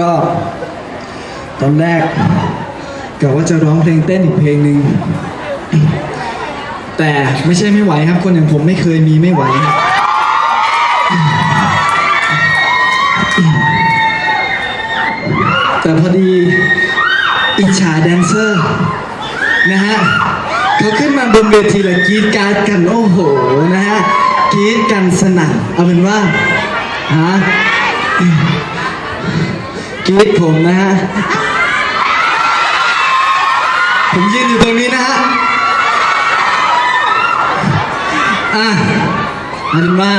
ก็ ตอนแรกกะว่าจะร้องเพลงเต้นอีกเพลงหนึ่งแต่ไม่ใช่ไม่ไหวครับ คนอย่างผมไม่เคยมีไม่ไหว แต่พอดีอิจฉาแดนเซอร์ นะฮะเขาขึ้นมาบนเวทีแล้วกรีดกรารดกันโอ้โหนะฮะกรีดกันสนั่นเอาเป็นว่าฮะ กรีดผมนะฮะ ผมยืนอยู่ตรงนี้นะฮะ อะอาเป็นว่า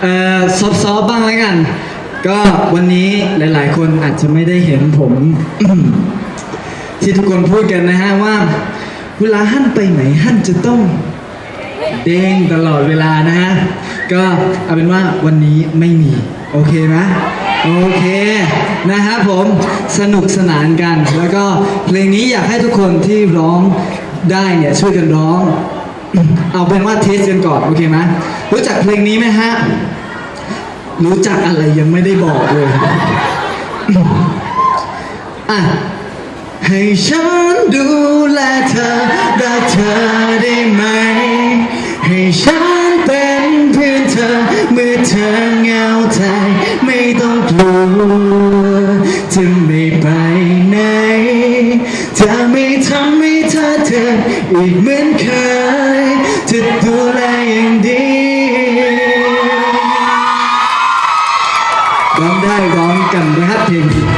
เอ่อซอฟๆบ้างแล้วกัน ก็วันนี้หลาย ๆ คนอาจจะไม่ได้เห็นผม ที่ทุกคนพูดกันนะฮะว่า เวลาหั่นไปไหนหั่นจะต้อง เด้งตลอดเวลานะฮะ ก็เอาเป็นว่าวันนี้ไม่มี โอเคไหม โอเคนะครับผมสนุกสนานกัน แล้วก็เพลงนี้อยากให้ทุกคนที่ร้องได้เนี่ยช่วยกันร้อง เอาเป็นว่าเทสกันก่อน โอเคไหมรู้จักเพลงนี้ไหมฮะ รู้จักอะไรยังไม่ได้บอกเลยอะให้ฉันดูแลเธอรักเธอได้ไหม ให้ฉัน เธอเหงาใจไม่ต้องกลัวจะไม่ไปไหนจะไม่ทำให้เธอเธออีกเหมือนเคยจะดูแลอย่างดีร้องได้ร้องกันนะครับเพลง